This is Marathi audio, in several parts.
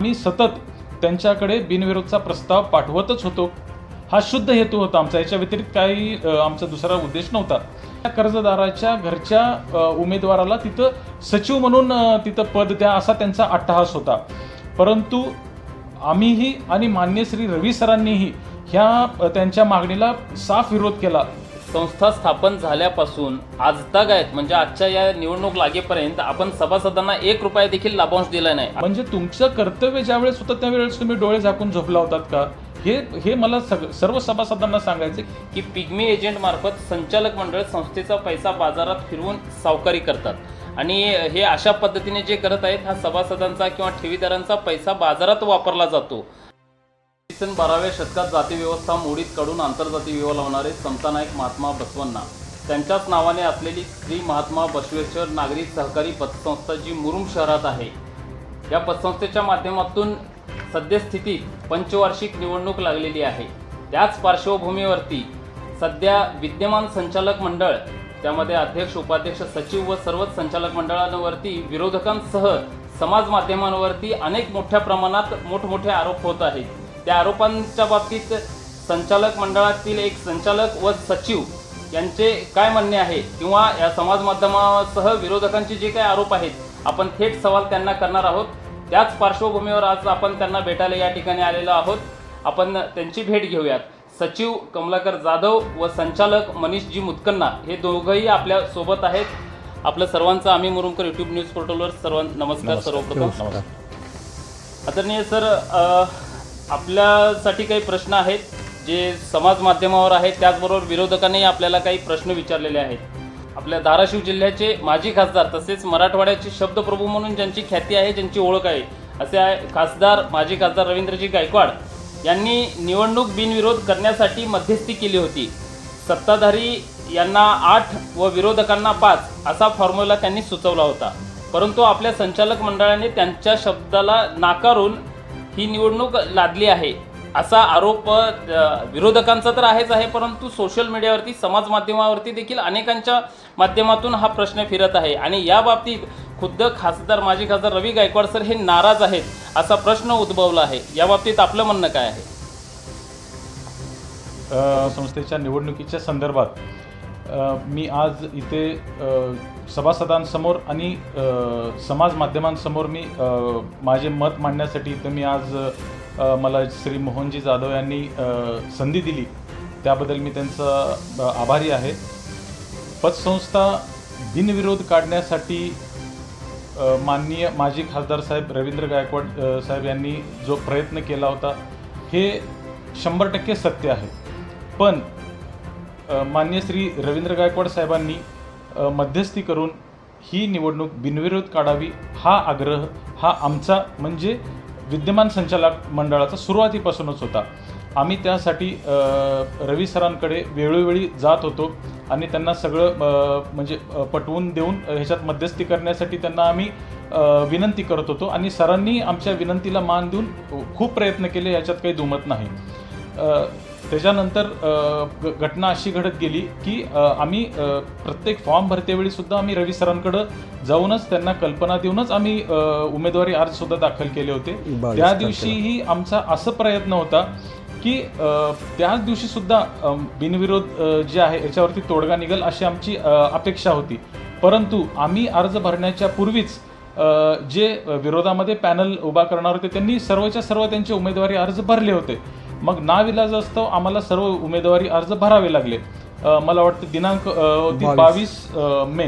मी सतत त्यांच्याकडे बिनविरोधचा प्रस्ताव पाठवतच होतो. हा शुद्ध हेतू होता आमचा. याच्या व्यतिरिक्त काही आमचा दुसरा उद्देश नव्हता. त्या कर्जदाराच्या घरच्या उमेदवाराला तिथं सचिव म्हणून तिथं पद द्या असा त्यांचा अट्टहास होता. परंतु आम्हीही आणि मान्य श्री रवी सरांनीही ह्या त्यांच्या मागणीला साफ विरोध केला. संस्था स्थापन झाल्यापासून आज दाग आहेत म्हणजे आजच्या या निवडणूक लागेपर्यंत आपण सभासदांना एक रुपया देखील लाभांश दिला नाही. म्हणजे तुमचं कर्तव्य ज्या वेळेस होतं त्यावेळेस तुम्ही डोळे झाकून झोपला होतात का? हे हे मला सग सर्व सभासदांना सांगायचे की पिग्मी एजंट मार्फत संचालक मंडळ संस्थेचा पैसा बाजारात फिरवून सावकारी करतात. आणि हे अशा पद्धतीने जे करत आहेत हा सभासदांचा किंवा ठेवीदारांचा पैसा बाजारात वापरला जातो. सन बाराव्या शतकात जातीव्यवस्था मोडीत काढून आंतरजाती विवाह लावणारे समतानायक महात्मा बसवण्णा त्यांच्याच नावाने असलेली श्री महात्मा बसवेश्वर नागरी सहकारी पतसंस्था जी मुरुम शहरात आहे. या पतसंस्थेच्या माध्यमातून सद्यस्थितीत पंचवार्षिक निवडणूक लागलेली आहे. त्याच पार्श्वभूमीवरती सध्या विद्यमान संचालक मंडळ त्यामध्ये अध्यक्ष उपाध्यक्ष सचिव व सर्वच संचालक मंडळांवरती विरोधकांसह समाज माध्यमांवरती अनेक मोठ्या प्रमाणात मोठमोठे आरोप होत आहेत. त्या आरोपांच्या बाबतीत संचालक मंडळातील एक संचालक व सचिव यांचे काय म्हणणे आहे? किंवा या समाज माध्यमासह विरोधकांचे जे काही आरोप आहेत आपण थेट सवाल त्यांना करणार आहोत. त्याच पार्श्वभूमीवर आज आपण त्यांना भेटायला या ठिकाणी आलेलो आहोत. आपण त्यांची भेट घेऊयात. सचिव कमलाकर जाधव व संचालक मनीषजी मुतकन्ना हे दोघंही आपल्यासोबत आहेत. आपलं सर्वांचं आम्ही मुरुमकर युट्यूब न्यूज पोर्टलवर सर्वांना नमस्कार सर्वप्रथम. आदरणीय सर आपल्यासाठी काही प्रश्न आहेत जे समाज माध्यमावर आहेत त्याचबरोबर विरोधकांनी आपल्याला काही प्रश्न विचारलेले आहेत. आपल्या धाराशिव जिल्ह्याचे माजी खासदार तसेच मराठवाड्याचे शब्दप्रभू म्हणून ज्यांची ख्याती आहे ज्यांची ओळख आहे असे आहे खासदार माजी खासदार रवींद्रजी गायकवाड यांनी निवडणूक बिनविरोध करण्यासाठी मध्यस्थी केली होती. सत्ताधारी यांना आठ व विरोधकांना पाच असा फॉर्म्युला त्यांनी सुचवला होता. परंतु आपल्या संचालक मंडळाने त्यांच्या शब्दाला नाकारून ही निवडणूक लादली आहे. असा आरोप विरोधकांचा तर आहेच आहे परंतु सोशल मीडियावरती समाज माध्यमावरती देखील अनेकांच्या माध्यमातून हा प्रश्न फिरत आहे. आणि या बाबतीत खुद्द खासदार माजी खासदार रवी गायकवाड सर हे नाराज आहेत असा प्रश्न उद्भवला आहे. या बाबतीत आपलं म्हणणं काय आहे? संस्थेच्या निवडणुकीच्या संदर्भात मी आज इथे सभासदांसमोर आणि समाज माध्यमांसमोर मी माझे मत मांडण्यासाठी इथं मी आज मला श्री मोहनजी जाधव यांनी संधी दिली. त्याबद्दल मी त्यांचा आभारी आहे. पतसंस्था बिनविरोध काढण्यासाठी माननीय माजी खासदार साहेब रवींद्र गायकवाड साहेब यांनी जो प्रयत्न केला होता हे शंभर टक्के सत्य आहे. पण मान्य श्री रवींद्र गायकवाड साहेबांनी मध्यस्थी करून ही निवडणूक बिनविरोध काढावी हा आग्रह हा आमचा म्हणजे विद्यमान संचालक मंडळाचा सुरुवातीपासूनच होता. आम्ही त्यासाठी रवी सरांकडे वेळोवेळी जात होतो आणि त्यांना सगळं म्हणजे पटवून देऊन ह्याच्यात मध्यस्थी करण्यासाठी त्यांना आम्ही विनंती करत होतो आणि सरांनी आमच्या विनंतीला मान देऊन खूप प्रयत्न केले याच्यात काही दुमत नाही. त्याच्यानंतर ग- घटना अशी घडत गेली की आम्ही प्रत्येक फॉर्म भरतेवेळी सुद्धा आम्ही रवी सरांकडं जाऊनच त्यांना कल्पना देऊनच आम्ही उमेदवारी अर्ज सुद्धा दाखल केले होते. त्या. दिवशीही आमचा असं प्रयत्न होता की त्याच दिवशी सुद्धा बिनविरोध जे आहे याच्यावरती तोडगा निघेल अशी आमची अपेक्षा होती. परंतु आम्ही अर्ज भरण्याच्या पूर्वीच जे विरोधामध्ये पॅनल उभा करणार होते त्यांनी सर्वच्या सर्व त्यांचे उमेदवारी अर्ज भरले होते. मग नाविलाज असतो आम्हाला सर्व उमेदवारी अर्ज भरावे लागले. मला वाटतं दिनांक होती बावीस. मे.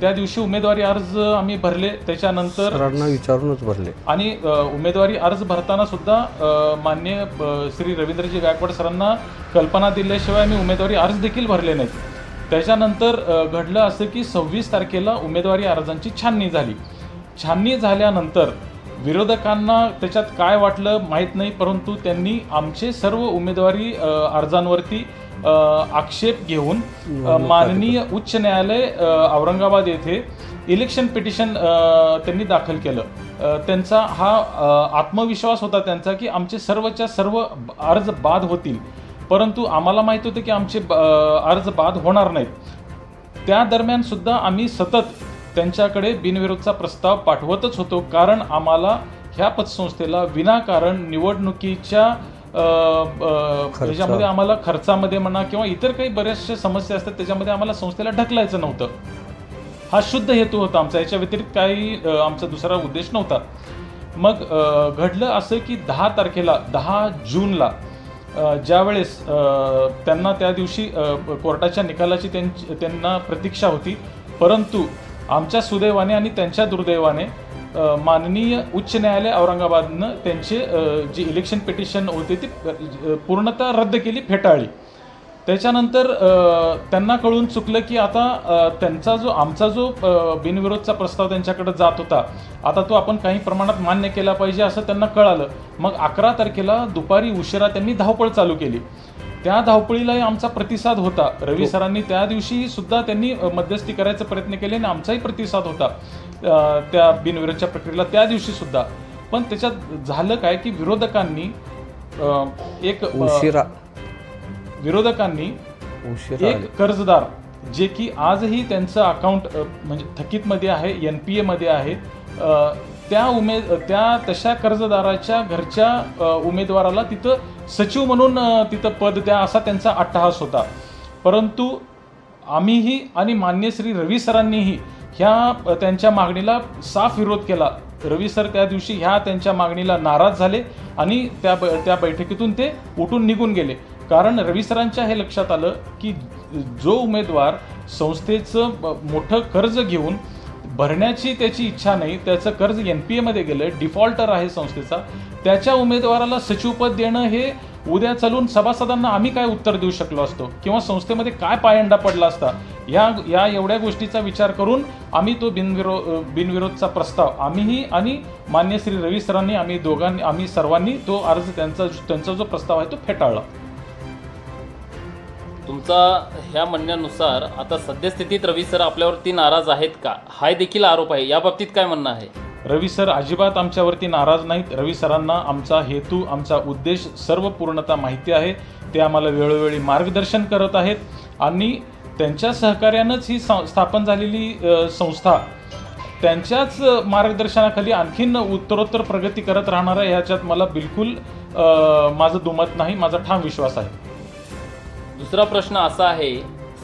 त्या दिवशी उमेदवारी अर्ज आम्ही भरले त्याच्यानंतर विचारूनच भरले. आणि उमेदवारी अर्ज भरताना सुद्धा मान्य श्री रवींद्रजी गायकवाड सरांना कल्पना दिल्याशिवाय आम्ही उमेदवारी अर्ज देखील भरले नाहीत. त्याच्यानंतर घडलं असं की सव्वीस तारखेला उमेदवारी अर्जांची छाननी झाली. छाननी झाल्यानंतर विरोधकांना त्याच्यात काय वाटलं माहीत नाही परंतु त्यांनी आमचे सर्व उमेदवारी अर्जांवरती आक्षेप घेऊन माननीय उच्च न्यायालय औरंगाबाद येथे इलेक्शन पिटिशन त्यांनी दाखल केलं. त्यांचा हा आत्मविश्वास होता त्यांचा की आमचे सर्वच्या सर्व अर्ज बाद होतील. परंतु आम्हाला माहीत होतं की आमचे अर्ज बाद होणार नाहीत. त्या दरम्यान सुद्धा आम्ही सतत त्यांच्याकडे बिनविरोधचा प्रस्ताव पाठवतच होतो. कारण आम्हाला ह्या पतसंस्थेला विनाकारण निवडणुकीच्या. ह्याच्यामध्ये आम्हाला खर्चामध्ये म्हणा किंवा इतर काही बऱ्याचशा समस्या असतात त्याच्यामध्ये आम्हाला संस्थेला ढकलायचं नव्हतं. हा शुद्ध हेतू होता आमचा. याच्या व्यतिरिक्त काही आमचा दुसरा उद्देश नव्हता. मग घडलं असं की दहा तारखेला दहा जूनला ज्यावेळेस त्यांना त्या दिवशी कोर्टाच्या निकालाची त्यांची त्यांना प्रतीक्षा होती. परंतु आमच्या सुदैवाने आणि त्यांच्या दुर्दैवाने माननीय उच्च न्यायालय औरंगाबादनं त्यांचे जी इलेक्शन पिटिशन होते ती पूर्णतः रद्द केली फेटाळली. त्याच्यानंतर त्यांना कळून चुकलं की आता त्यांचा जो आमचा जो बिनविरोधचा प्रस्ताव त्यांच्याकडे जात होता आता तो आपण काही प्रमाणात मान्य केला पाहिजे असं त्यांना कळालं. मग अकरा तारखेला दुपारी उशिरा त्यांनी धावपळ चालू केली. त्या धावपळीलाही आमचा प्रतिसाद होता. रवी सरांनी त्या दिवशी सुद्धा त्यांनी मध्यस्थी करायचा प्रयत्न केले आणि आमचाही प्रतिसाद होता. त्या बिनविरोधच्या प्रक्रियेला त्या दिवशी सुद्धा. पण त्याच्यात झालं काय की विरोधकांनी एक उशिरा. विरोधकांनी एक. कर्जदार जे की आजही त्यांचं अकाउंट म्हणजे थकीतमध्ये आहे एन पी एमध्ये आहे त्या उमेद त्या तशा कर्जदाराच्या घरच्या उमेदवाराला तिथं सचिव म्हणून तिथं पद द्या असा त्यांचा अट्टहास होता. परंतु आम्हीही आणि मान्य श्री रवी सरांनीही ह्या त्यांच्या मागणीला साफ विरोध केला. रवी सर त्या दिवशी ह्या त्यांच्या मागणीला नाराज झाले आणि त्या ब त्या बैठकीतून ते उठून निघून गेले. कारण रवी सरांच्या हे लक्षात आलं की जो उमेदवार संस्थेचं मोठं कर्ज घेऊन भरण्याची त्याची इच्छा नाही त्याचं कर्ज एन पी एमध्ये गेलं डिफॉल्टर आहे संस्थेचा त्याच्या उमेदवाराला सचिवपद देणं हे उद्या चालून सभासदांना आम्ही काय उत्तर देऊ शकलो असतो? किंवा संस्थेमध्ये काय पायंडा पडला असता? या या एवढ्या गोष्टीचा विचार करून आम्ही तो बिनविरो बिनविरोधचा प्रस्ताव आम्हीही आणि मान्य श्री रवी सरांनी आम्ही दोघांनी आम्ही सर्वांनी तो अर्ज त्यांचा त्यांचा जो प्रस्ताव आहे तो फेटाळला. तुमचा ह्या म्हणण्यानुसार आता सद्यस्थितीत रवी सर आपल्यावरती नाराज आहेत का? हा देखील आरोप आहे. या बाबतीत काय म्हणणं आहे? रवी सर अजिबात आमच्यावरती नाराज नाहीत. रवी सरांना आमचा हेतू आमचा उद्देश सर्व पूर्णता माहिती आहे. ते आम्हाला वेळोवेळी मार्गदर्शन करत आहेत आणि त्यांच्या सहकार्यानंच ही स्थापन झालेली संस्था त्यांच्याच मार्गदर्शनाखाली आणखीन उत्तरोत्तर प्रगती करत राहणार आहे. ह्याच्यात मला बिलकुल माझं दुमत नाही माझा ठाम विश्वास आहे. दुसरा प्रश्न असा आहे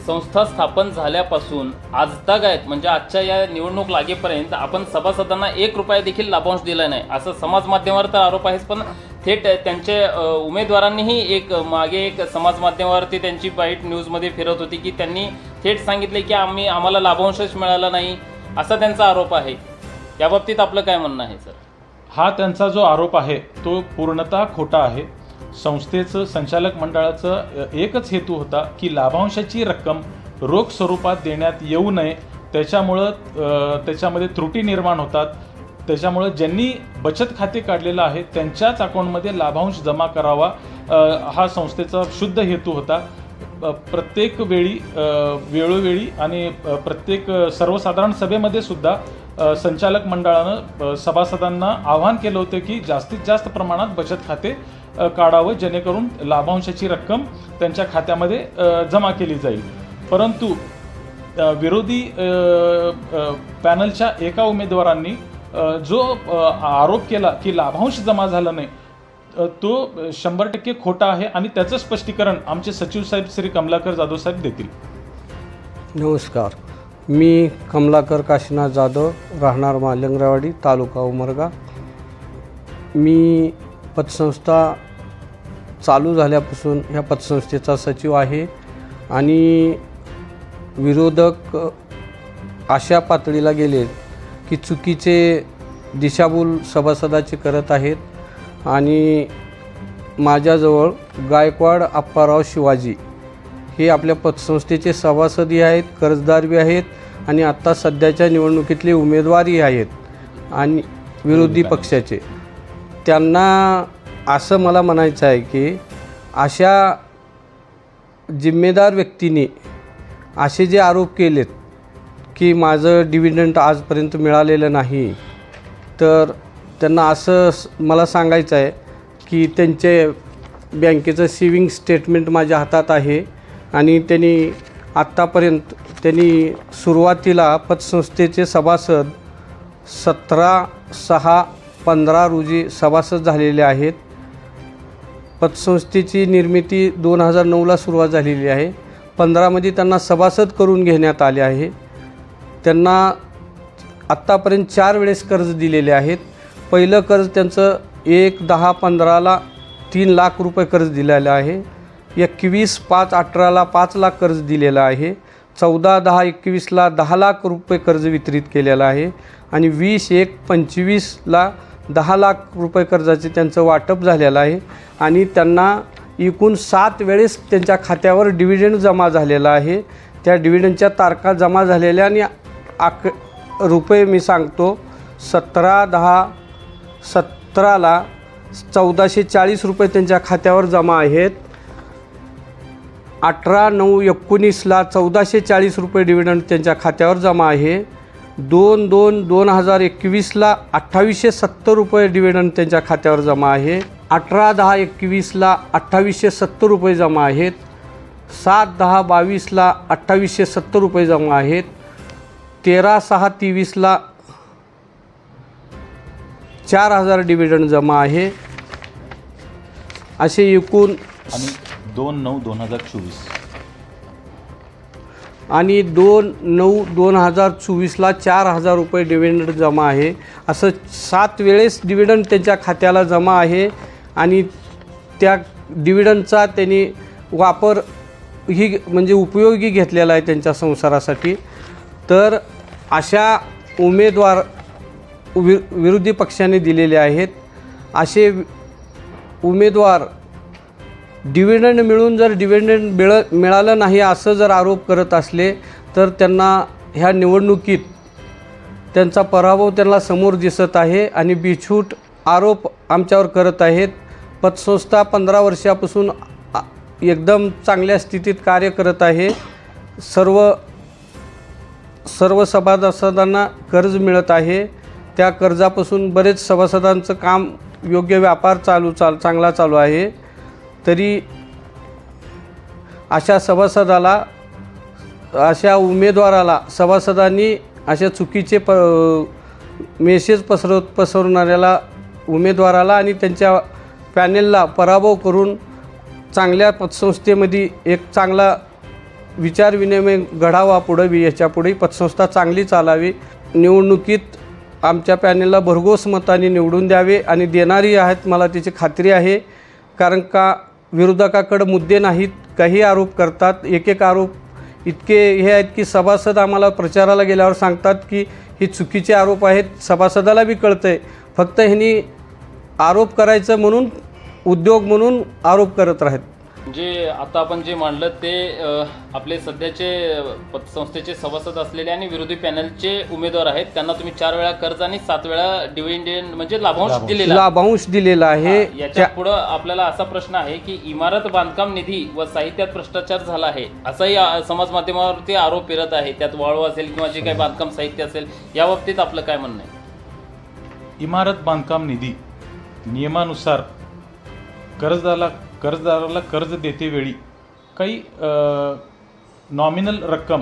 संस्था स्थापन झाल्यापासून आज दाग आहेत म्हणजे आजच्या या निवडणूक लागेपर्यंत आपण सभासदांना एक रुपया देखील लाभांश दिला नाही. असं समाज माध्यमावर तर आरोप आहेच पण थेट त्यांचे उमेदवारांनीही एक मागे एक समाज माध्यमावरती त्यांची बाईट न्यूजमध्ये फिरत होती की त्यांनी थेट सांगितले की आम्ही आम्हाला लाभांशच मिळाला नाही असा त्यांचा आरोप आहे. याबाबतीत आपलं काय म्हणणं आहे सर? हा त्यांचा जो आरोप आहे तो पूर्णतः खोटा आहे. संस्थेचं संचालक मंडळाचं एकच हेतू होता की लाभांशाची रक्कम रोख स्वरूपात देण्यात येऊ नये. त्याच्यामुळं त्याच्यामध्ये त्रुटी निर्माण होतात. त्याच्यामुळं ज्यांनी बचत खाते काढलेलं आहे त्यांच्याच अकाउंटमध्ये लाभांश जमा करावा हा संस्थेचा शुद्ध हेतू होता. प्रत्येक वेळी वेळोवेळी आणि प्रत्येक सर्वसाधारण सभेमध्ये सुद्धा संचालक मंडळानं सभासदांना आवाहन केलं होतं की जास्तीत जास्त प्रमाणात बचत खाते काढावं जेणेकरून लाभांशाची रक्कम त्यांच्या खात्यामध्ये जमा केली जाईल. परंतु विरोधी पॅनलच्या एका उमेदवारांनी जो आरोप केला की लाभांश जमा झाला नाही तो शंभर टक्के खोटा आहे आणि त्याचं स्पष्टीकरण आमचे सचिव साहेब श्री कमलाकर जाधव साहेब देतील. नमस्कार. मी कमलाकर काशीनाथ जाधव राहणार मालंगरावाडी तालुका उमरगा. मी पतसंस्था चालू झाल्यापासून ह्या पतसंस्थेचा सचिव आहे आणि विरोधक अशा पातळीला गेले की चुकीचे दिशाभूल सभासदाचे करत आहेत. आणि माझ्याजवळ गायकवाड आप्पाराव शिवाजी हे आपल्या पतसंस्थेचे सभासदही आहेत कर्जदारबी आहेत आणि आत्ता सध्याच्या निवडणुकीतले उमेदवारही आहेत आणि विरोधी पक्षाचे. त्यांना असं मला म्हणायचं आहे की अशा जिम्मेदार व्यक्तीने असे जे आरोप केलेत की माझं डिव्हिडंट आजपर्यंत मिळालेलं नाही तर त्यांना असं मला सांगायचं आहे की त्यांचे बँकेचं सेविंग स्टेटमेंट माझ्या हातात आहे आणि त्यांनी आत्तापर्यंत त्यांनी सुरुवातीला पतसंस्थेचे सभासद सतरा सहा पंधरा रोजी सभासद झालेले आहेत. पतसंस्थेची निर्मिती दोन हजार नऊला सुरुवात झालेली आहे. पंधरामध्ये त्यांना सभासद करून घेण्यात आले आहे. त्यांना आत्तापर्यंत चार वेळेस कर्ज दिलेले आहेत. पहिलं कर्ज त्यांचं एक दहा पंधराला तीन लाख रुपये कर्ज दिलेलं आहे. एकवीस पाच अठराला पाच लाख कर्ज दिलेलं आहे. चौदा दहा एकवीसला दहा लाख रुपये कर्ज वितरित केलेलं आहे. आणि वीस एक पंचवीसला दहा लाख रुपये कर्जाचे त्यांचं वाटप झालेलं आहे आणि त्यांना एकूण सात वेळेस त्यांच्या खात्यावर डिव्हिडंड जमा झालेला आहे. त्या डिव्हिडंडच्या तारखा जमा झालेल्या आणि आक रुपये मी सांगतो सतरा दहा सतराला चौदाशे चाळीस रुपये त्यांच्या खात्यावर जमा आहेत. अठरा नऊ एकोणीसला चौदाशे चाळीस रुपये डिव्हिडंड त्यांच्या खात्यावर जमा आहे. दोन दोन दोन हजार एकवीसला अठ्ठावीसशे सत्तर रुपये डिव्हिडंड त्यांच्या खात्यावर जमा आहे. अठरा दहा एकवीसला अठ्ठावीसशे सत्तर रुपये जमा आहेत. सात दहा बावीसला अठ्ठावीसशे सत्तर रुपये जमा आहेत. तेरा सहा तेवीसला चार हजार डिव्हिडंड जमा आहे. असे एकूण आणि दोन नऊ दोन हजार चोवीस. आणि दोन नऊ दोन हजार चोवीसला चार हजार रुपये डिव्हिडंड जमा आहे. असं सात वेळेस डिव्हिडंड त्यांच्या खात्याला जमा आहे आणि त्या डिव्हिडंडचा त्यांनी वापर ही म्हणजे उपयोगी घेतलेला आहे त्यांच्या संसारासाठी. तर अशा उमेदवार वि विरोधी पक्षाने दिलेले आहेत. असे उमेदवार डिव्हिडंड मिळून जर डिव्हिडंड मिळ मिळालं नाही असं जर आरोप करत असले तर त्यांना ह्या निवडणुकीत त्यांचा पराभव त्यांना समोर दिसत आहे आणि बिछूट आरोप आमच्यावर करत आहेत. पतसंस्था पंधरा वर्षापासून एकदम चांगल्या स्थितीत कार्य करत आहे. सर्व सर्व सभासदांना कर्ज मिळत आहे. त्या कर्जापासून बरेच सभासदांचं काम योग्य व्यापार चालू चाल चांगला चालू आहे. तरी अशा सभासदाला अशा उमेदवाराला सभासदांनी अशा चुकीचे प मेसेज पसरव पसरवणाऱ्याला उमेदवाराला आणि त्यांच्या पॅनेलला पराभव करून चांगल्या पतसंस्थेमध्ये एक चांगला विचारविनिमय घडावा पुढं याच्यापुढे पतसंस्था चांगली चालावी. निवडणुकीत आमच्या पॅनेलला भरघोस मताने निवडून द्यावे आणि देणारी आहेत मला त्याची खात्री आहे. कारण का विरोधकाकडं मुद्दे नाहीत काही आरोप करतात. एक एक आरोप इतके हे आहेत की सभासद आम्हाला प्रचाराला गेल्यावर सांगतात की हे चुकीचे आरोप आहेत सभासदाला बी कळतं आहे फक्त ह्यांनी आरोप करायचं म्हणून उद्योग म्हणून आरोप करत राहत. जे आता आपण जे मांडलं ते आपले सध्याचे पतसंस्थेचे सभासद असलेले आणि विरोधी पॅनलचे उमेदवार आहेत. त्यांना तुम्ही चार वेळा कर्ज आणि सात वेळा डिव्हिडंड म्हणजे लाभांश दिलेला. लाभांश दिलेला आहे. हा, याच्या पुढं आपल्याला असा प्रश्न आहे की इमारत बांधकाम निधी व साहित्यात भ्रष्टाचार झाला आहे असाही समाज माध्यमावरती आरोप फिरत आहे. त्यात वाळू असेल किंवा जे काही बांधकाम साहित्य असेल या बाबतीत आपलं काय म्हणणं आहे? इमारत बांधकाम निधी नियमानुसार कर्जदाराला कर्जदाराला कर्ज देते वेळी काही नॉमिनल रक्कम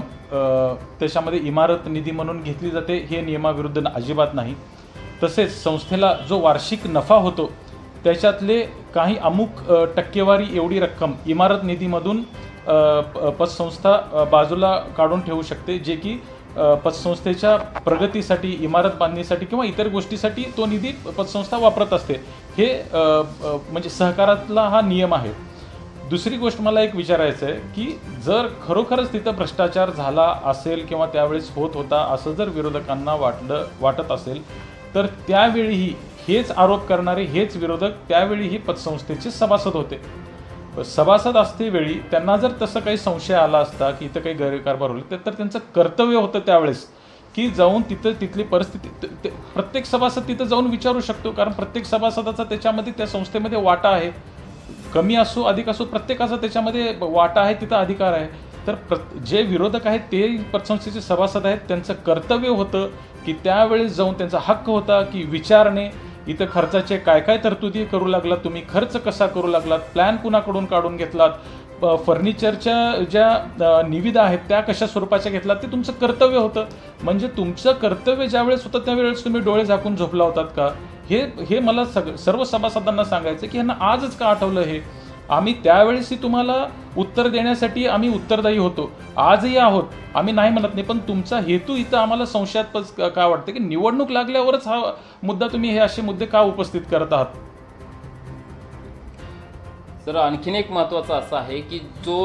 त्याच्यामध्ये इमारत निधी म्हणून घेतली जाते हे नियमाविरुद्ध अजिबात नाही. तसेच संस्थेला जो वार्षिक नफा होतो त्याच्यातले काही अमुक टक्केवारी एवढी रक्कम इमारत निधीमधून प- पतसंस्था बाजूला काढून ठेवू शकते जे की पतसंस्थेच्या प्रगतीसाठी इमारत बांधणीसाठी किंवा इतर गोष्टीसाठी तो निधी पतसंस्था वापरत असते. हे म्हणजे सहकारातला हा नियम आहे. दुसरी गोष्ट मला एक विचारायचं आहे की जर खरोखरच तिथं भ्रष्टाचार झाला असेल किंवा त्यावेळेस होत होता असं जर विरोधकांना वाटलं वाटत असेल तर त्यावेळीही हेच आरोप करणारे हेच विरोधक त्यावेळीही पतसंस्थेचे सभासद होते. सभासद असते वेळी त्यांना जर तसं काही संशय आला असता की इथं काही गैरकारभार होईल तर त्यांचं कर्तव्य होतं त्यावेळेस की जाऊन तिथं तिथली परिस्थिती ते- प्रत्येक सभासद तिथं जाऊन विचारू शकतो कारण प्रत्येक सभासदाचा त्याच्यामध्ये त्या संस्थेमध्ये वाटा आहे. कमी असो अधिक असो प्रत्येकाचा त्याच्यामध्ये वाटा आहे तिथं अधिकार आहे. तर प्र जे विरोधक आहेत ते पतसंस्थेचे सभासद आहेत. त्यांचं कर्तव्य होतं की त्यावेळेस जाऊन त्यांचा हक्क होता की विचारणे इथं खर्चाचे काय काय तरतुदी करू लागलात तुम्ही? खर्च कसा करू लागलात? प्लॅन कुणाकडून काढून घेतलात? प- फर्निचरच्या ज्या निविदा आहेत त्या कशा स्वरूपाच्या घेतलात? ते तुमचं कर्तव्य होतं. म्हणजे तुमचं कर्तव्य ज्यावेळेस होतं त्यावेळेस तुम्ही डोळे झाकून झोपला होतात का? हे हे मला सग सर्व सभासदांना सांगायचं की ह्यांना आजच का आठवलं हे? आम्ही त्यावेळेसही तुम्हाला उत्तर देण्यासाठी आम्ही उत्तरदायी होतो. आजही आहोत. आम्ही नाही म्हणत नाही पण तुमचा हेतू इथं आम्हाला संशयात का वाटतं की निवडणूक लागल्यावरच हा मुद्दा तुम्ही हे असे मुद्दे का उपस्थित करत आहात? सर आणखीन एक महत्त्वाचा असा आहे की जो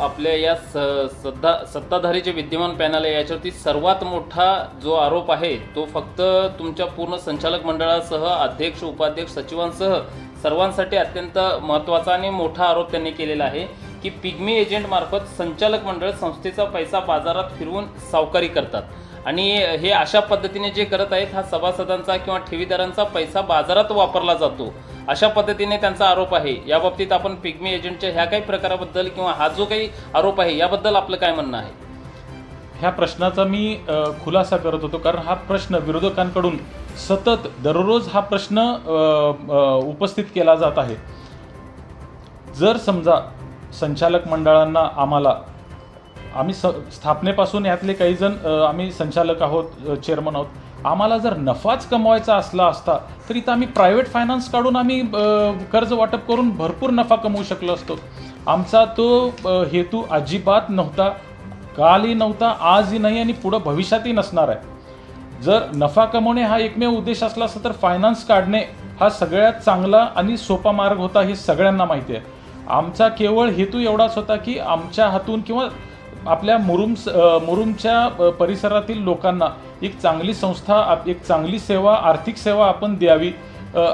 आपल्या या स सत्ता सत्ताधारी जे विद्यमान पॅनल आहे याच्यावरती सर्वात मोठा जो आरोप आहे तो फक्त तुमच्या पूर्ण संचालक मंडळासह अध्यक्ष उपाध्यक्ष सचिवांसह सर्वांसाठी अत्यंत महत्त्वाचा आणि मोठा आरोप त्यांनी केलेला आहे. की पिग्मी एजंटमार्फत संचालक मंडळ संस्थेचा पैसा बाजारात फिरवून सावकारी करतात. आणि हे अशा पद्धतीने जे करत आहेत हा सभासदांचा किंवा ठेवीदारांचा पैसा बाजारात वापरला जातो. अशा पद्धतीने त्यांचा आरोप आहे. याबाबतीत आपण पिग्मी एजंटच्या ह्या काही प्रकाराबद्दल किंवा हा जो काही आरोप आहे याबद्दल आपलं काय म्हणणं आहे? ह्या प्रश्नाचा मी खुलासा करत होतो. कारण हा प्रश्न विरोधकांकडून सतत दररोज हा प्रश्न उपस्थित केला जात आहे. जर समजा संचालक मंडळांना आम्हाला आम्ही स स्थापनेपासून यातले काही जण आम्ही संचालक आहोत चेअरमन आहोत. आम्हाला जर नफाच कमवायचा असला असता तर इथं आम्ही प्रायव्हेट फायनान्स काढून आम्ही कर्ज वाटप करून भरपूर नफा कमवू शकलो असतो. आमचा तो हेतू अजिबात नव्हता कालही नव्हता आजही नाही आणि पुढं भविष्यातही नसणार आहे. जर नफा कमवणे हा एकमेव उद्देश असला असता तर फायनान्स काढणे हा सगळ्यात चांगला आणि सोपा मार्ग होता हे सगळ्यांना माहिती आहे. आमचा केवळ हेतू एवढाच होता की आमच्या हातून किंवा आपल्या मुरुम मुरुमच्या परिसरातील लोकांना एक चांगली संस्था एक चांगली सेवा आर्थिक सेवा आपण द्यावी.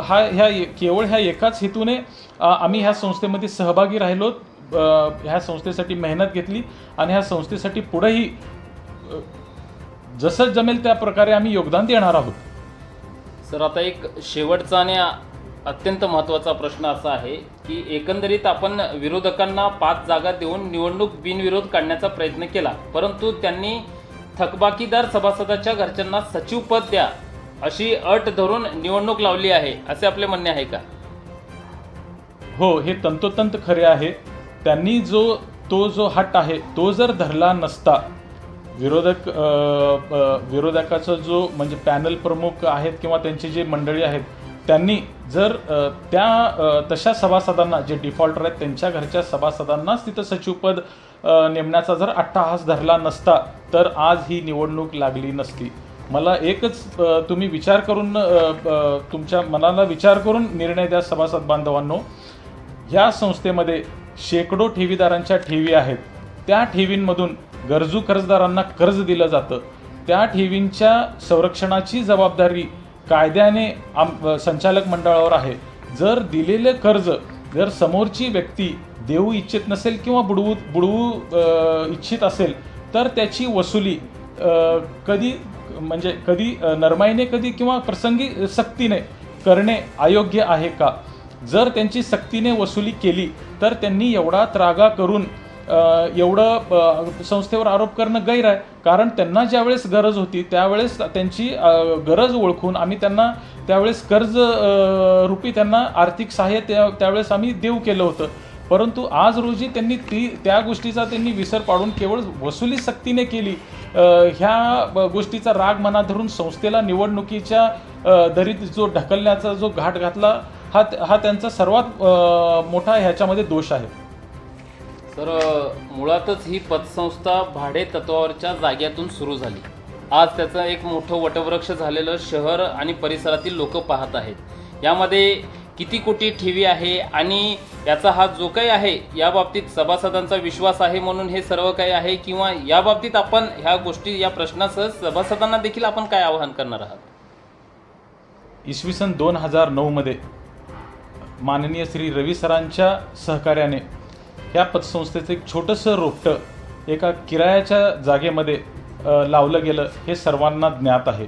हा ह्या केवळ ह्या एकाच हेतूने आम्ही ह्या संस्थेमध्ये सहभागी राहिलो ह्या संस्थेसाठी मेहनत घेतली आणि ह्या संस्थेसाठी पुढेही जसं जमेल त्या प्रकारे आम्ही योगदान देणार आहोत. सर आता एक शेवटचा आणि अत्यंत महत्त्वाचा प्रश्न असा आहे की एकंदरीत आपण विरोधकांना पाच जागा देऊन निवडणूक बिनविरोध काढण्याचा प्रयत्न केला. परंतु त्यांनी थकबाकीदार सभासदाच्या घरच्यांना सचिव पद द्या अशी अट धरून निवडणूक लावली आहे असे आपले म्हणणे आहे का? हो हे तंतोतंत खरे आहे. त्यांनी जो तो जो हट आहे तो जर धरला नसता विरोधक विरोधकाचा जो म्हणजे पॅनल प्रमुख आहेत किंवा त्यांची जी मंडळी आहेत त्यांनी जर त्या तशा सभासदांना जे डिफॉल्टर आहेत त्यांच्या घरच्या सभासदांनाच तिथं सचिवपद नेमण्याचा जर अट्टाहास धरला नसता तर आज ही निवडणूक लागली नसती. मला एकच तुम्ही विचार करून तुमच्या मनाला विचार करून निर्णय द्या सभासद बांधवांनो. ह्या संस्थेमध्ये शेकडो ठेवीदारांच्या ठेवी आहेत. त्या ठेवींमधून गरजू कर्जदारांना कर्ज दिलं जातं. त्या ठेवींच्या संरक्षणाची जबाबदारी कायद्याने आम संचालक मंडळावर आहे. जर दिलेलं कर्ज जर समोरची व्यक्ती देऊ इच्छित नसेल किंवा बुडवू बुडवू इच्छित असेल तर त्याची वसुली कधी म्हणजे कधी नरमाईने कधी किंवा प्रसंगी सक्तीने करणे अयोग्य आहे का? जर त्यांची सक्तीने वसुली केली तर त्यांनी एवढा त्रागा करून एवढं संस्थेवर आरोप करणं गैर आहे. कारण त्यांना ज्यावेळेस गरज होती त्यावेळेस त्यांची गरज ओळखून आम्ही त्यांना त्यावेळेस कर्ज रूपी त्यांना आर्थिक सहाय्य त्या त्यावेळेस आम्ही देऊ केलं होतं. परंतु आज रोजी त्यांनी ती त्या गोष्टीचा त्यांनी विसर पाडून केवळ वसुली सक्तीने केली. ह्या गोष्टीचा राग मनात धरून संस्थेला निवडणुकीच्या दरीत जो ढकलण्याचा जो घाट घातला हा हा त्यांचा सर्वात मोठा ह्याच्यामध्ये दोष आहे. तर मुळातच ही पतसंस्था भाडे तत्वावरच्या जाग्यातून सुरू झाली. आज त्याचं एक मोठं वटवृक्ष झालेलं शहर आणि परिसरातील लोक पाहत आहेत. यामध्ये किती कोटी ठेवी आहे आणि याचा हा जो काही आहे या बाबतीत सभासदांचा विश्वास आहे म्हणून हे सर्व काही आहे किंवा या बाबतीत आपण ह्या गोष्टी या प्रश्नासह सभासदांना देखील आपण काय आवाहन करणार आहात? इसवी सन दोन हजार नऊमध्ये माननीय श्री रवी सरांच्या सहकार्याने ह्या पतसंस्थेचं एक छोटंसं रोपटं एका किरायाच्या जागेमध्ये लावलं गेलं हे सर्वांना ज्ञात आहे.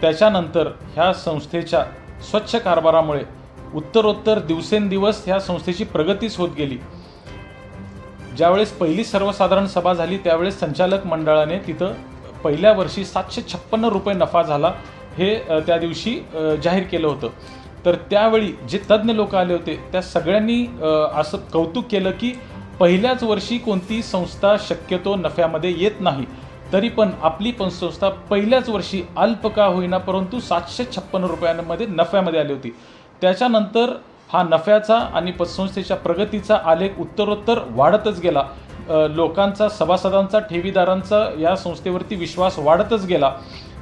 त्याच्यानंतर ह्या संस्थेच्या स्वच्छ कारभारामुळे उत्तरोत्तर दिवसेंदिवस ह्या संस्थेची प्रगतीच होत गेली. ज्यावेळेस पहिली सर्वसाधारण सभा झाली त्यावेळेस संचालक मंडळाने तिथं पहिल्या वर्षी सातशे छप्पन्न रुपये नफा झाला हे त्या दिवशी जाहीर केलं होतं. तर त्यावेळी जे तज्ज्ञ लोक आले होते त्या सगळ्यांनी असं कौतुक केलं की पहिल्याच वर्षी कोणती संस्था शक्यतो नफ्यामध्ये येत नाही. तरी पण आपली पतसंस्था पहिल्याच वर्षी अल्प का होईना परंतु सातशे छप्पन्न रुपयांमध्ये नफ्यामध्ये आली होती. त्याच्यानंतर हा नफ्याचा आणि पतसंस्थेच्या प्रगतीचा आलेख उत्तरोत्तर वाढतच गेला. लोकांचा सभासदांचा ठेवीदारांचा या संस्थेवरती विश्वास वाढतच गेला.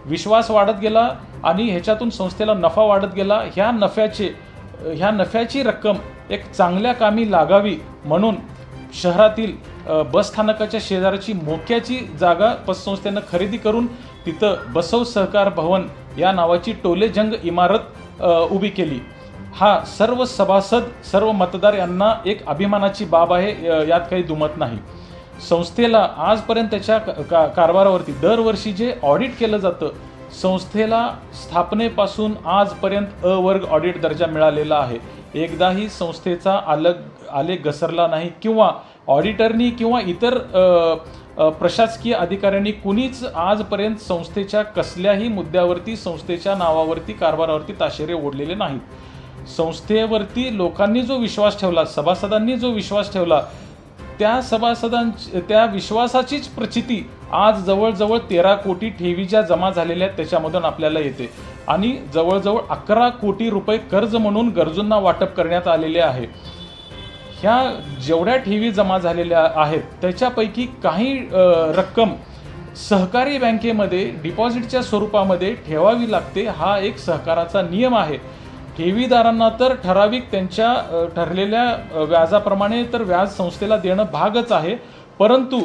विश्वास वाढत गेला आणि ह्याच्यातून संस्थेला नफा वाढत गेला. ह्या नफ्याचे ह्या नफ्याची रक्कम एक चांगल्या कामी लागावी म्हणून शहरातील बसस्थानकाच्या शेजारची मोक्याची जागा बससंस्थेनं खरेदी करून तिथं बसव सहकार भवन या नावाची टोलेजंग इमारत उभी केली. हा सर्व सभासद सर्व मतदार यांना एक अभिमानाची बाब आहे यात काही दुमत नाही. संस्थेला आजपर्यंत त्याच्या का- का कारभारावरती दरवर्षी जे ऑडिट केलं जातं संस्थेला स्थापनेपासून आजपर्यंत अ वर्ग ऑडिट दर्जा मिळालेला आहे. एकदाही संस्थेचा अलग आलेख घसरला नाही किंवा ऑडिटरनी किंवा इतर प्रशासकीय अधिकाऱ्यांनी कुणीच आजपर्यंत संस्थेच्या कसल्याही मुद्द्यावरती संस्थेच्या नावावरती कारभारावरती ताशेरे ओढलेले नाहीत. संस्थेवरती लोकांनी जो विश्वास ठेवला सभासदांनी जो विश्वास ठेवला त्या सभासदांची त्या विश्वासाचीच प्रचिती आज जवळजवळ तेरा कोटी ठेवी ज्या जमा झालेल्या आहेत त्याच्यामधून आपल्याला येते. आणि जवळजवळ अकरा कोटी रुपये कर्ज म्हणून गरजूंना वाटप करण्यात आलेले आहे. ह्या जेवढ्या ठेवी जमा झालेल्या आहेत त्याच्यापैकी काही रक्कम सहकारी बँकेमध्ये डिपॉझिटच्या स्वरूपामध्ये ठेवावी लागते हा एक सहकाराचा नियम आहे. ठेवीदारांना तर ठराविक त्यांच्या ठरलेल्या व्याजाप्रमाणे तर व्याज संस्थेला देणं भागच आहे. परंतु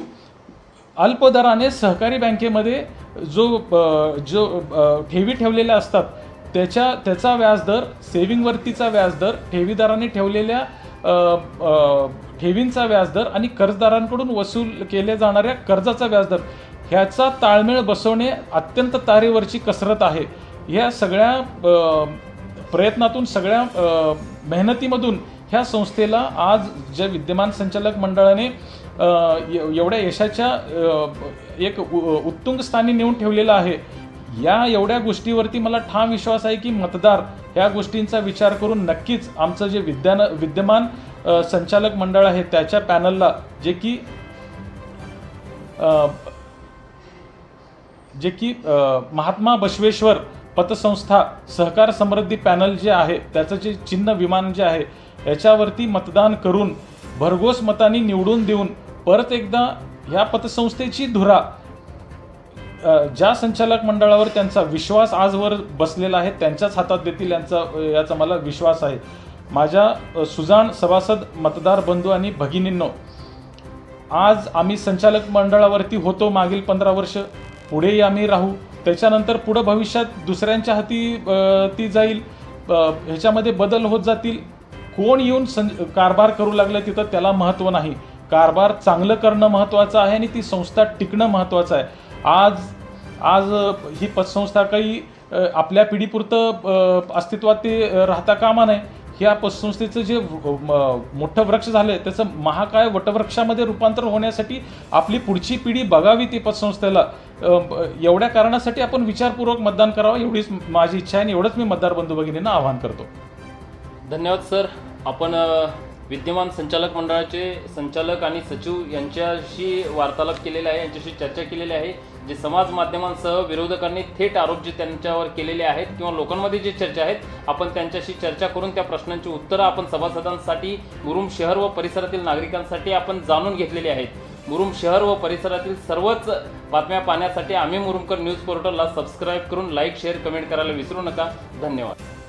अल्पदराने सहकारी बँकेमध्ये जो जो ठेवी ठेवलेल्या असतात त्याच्या त्याचा व्याजदर सेविंगवरतीचा व्याजदर ठेवीदारांनी ठेवलेल्या ठेवींचा व्याजदर आणि कर्जदारांकडून वसूल केल्या जाणाऱ्या कर्जाचा व्याजदर ह्याचा ताळमेळ बसवणे अत्यंत तारेवरची कसरत आहे. ह्या सगळ्या प्रयत्नातून सगळ्या मेहनतीमधून ह्या संस्थेला आज ज्या विद्यमान संचालक मंडळाने एवढ्या यशाच्या एक उ- उत्तुंग स्थानी नेऊन ठेवलेलं आहे या एवढ्या गोष्टीवरती मला ठाम विश्वास आहे की मतदार ह्या गोष्टींचा विचार करून नक्कीच आमचं जे विद्यान विद्यमान संचालक मंडळ आहे त्याच्या पॅनलला जे की जे की महात्मा बसवेश्वर पतसंस्था सहकार समृद्धी पॅनल जे आहे त्याचं जे चिन्ह विमान जे आहे याच्यावरती मतदान करून भरघोस मतांनी निवडून देऊन परत एकदा ह्या पतसंस्थेची धुरा ज्या संचालक मंडळावर त्यांचा विश्वास आजवर बसलेला आहे त्यांच्याच हातात देतील यांचा याचा मला विश्वास आहे. माझ्या सुजाण सभासद मतदार बंधू आणि भगिनींनो आज आम्ही संचालक मंडळावरती होतो मागील पंधरा वर्ष. पुढेही आम्ही राहू. त्याच्यानंतर पुढं भविष्यात दुसऱ्यांच्या हाती ती जाईल. ह्याच्यामध्ये बदल होत जातील. कोण येऊन सं कारभार करू लागलं तिथं त्याला महत्त्व नाही. कारभार चांगलं करणं महत्त्वाचं आहे आणि ती संस्था टिकणं महत्त्वाचं आहे. आज आज ही पतसंस्था काही आपल्या पिढीपुरतं अस्तित्वात ते राहता कामा नये. ह्या पतसंस्थेचं जे म- मोठं वृक्ष झालंय त्याचं महाकाय वटवृक्षामध्ये रूपांतर होण्यासाठी आपली पुढची पिढी बघावी ती पतसंस्थेला एवढ्या कारणासाठी आपण विचारपूर्वक मतदान करावं एवढीच माझी इच्छा आहे आणि एवढंच मी मतदार बंधू भगिनींना आवाहन करतो. धन्यवाद सर. आपण विद्यमान संचालक मंडळाचे संचालक आणि सचिव यांच्याशी वार्तालाप केलेला आहे यांच्याशी चर्चा केलेली आहे. जे समाज माध्यमांसह विरोधकांनी थेट आरोप जे त्यांच्यावर केलेले आहेत किंवा लोकांमध्ये जे चर्चा आहेत आपण त्यांच्याशी चर्चा करून त्या प्रश्नांची उत्तरं आपण सभासदांसाठी मुरुम शहर व परिसरातील नागरिकांसाठी आपण जाणून घेतलेली आहेत. मुरुम शहर व परिसरातील सर्वच बातम्या पाहण्यासाठी आम्ही मुरुमकर न्यूज पोर्टलला सबस्क्राईब करून लाईक शेअर कमेंट करायला विसरू नका. धन्यवाद.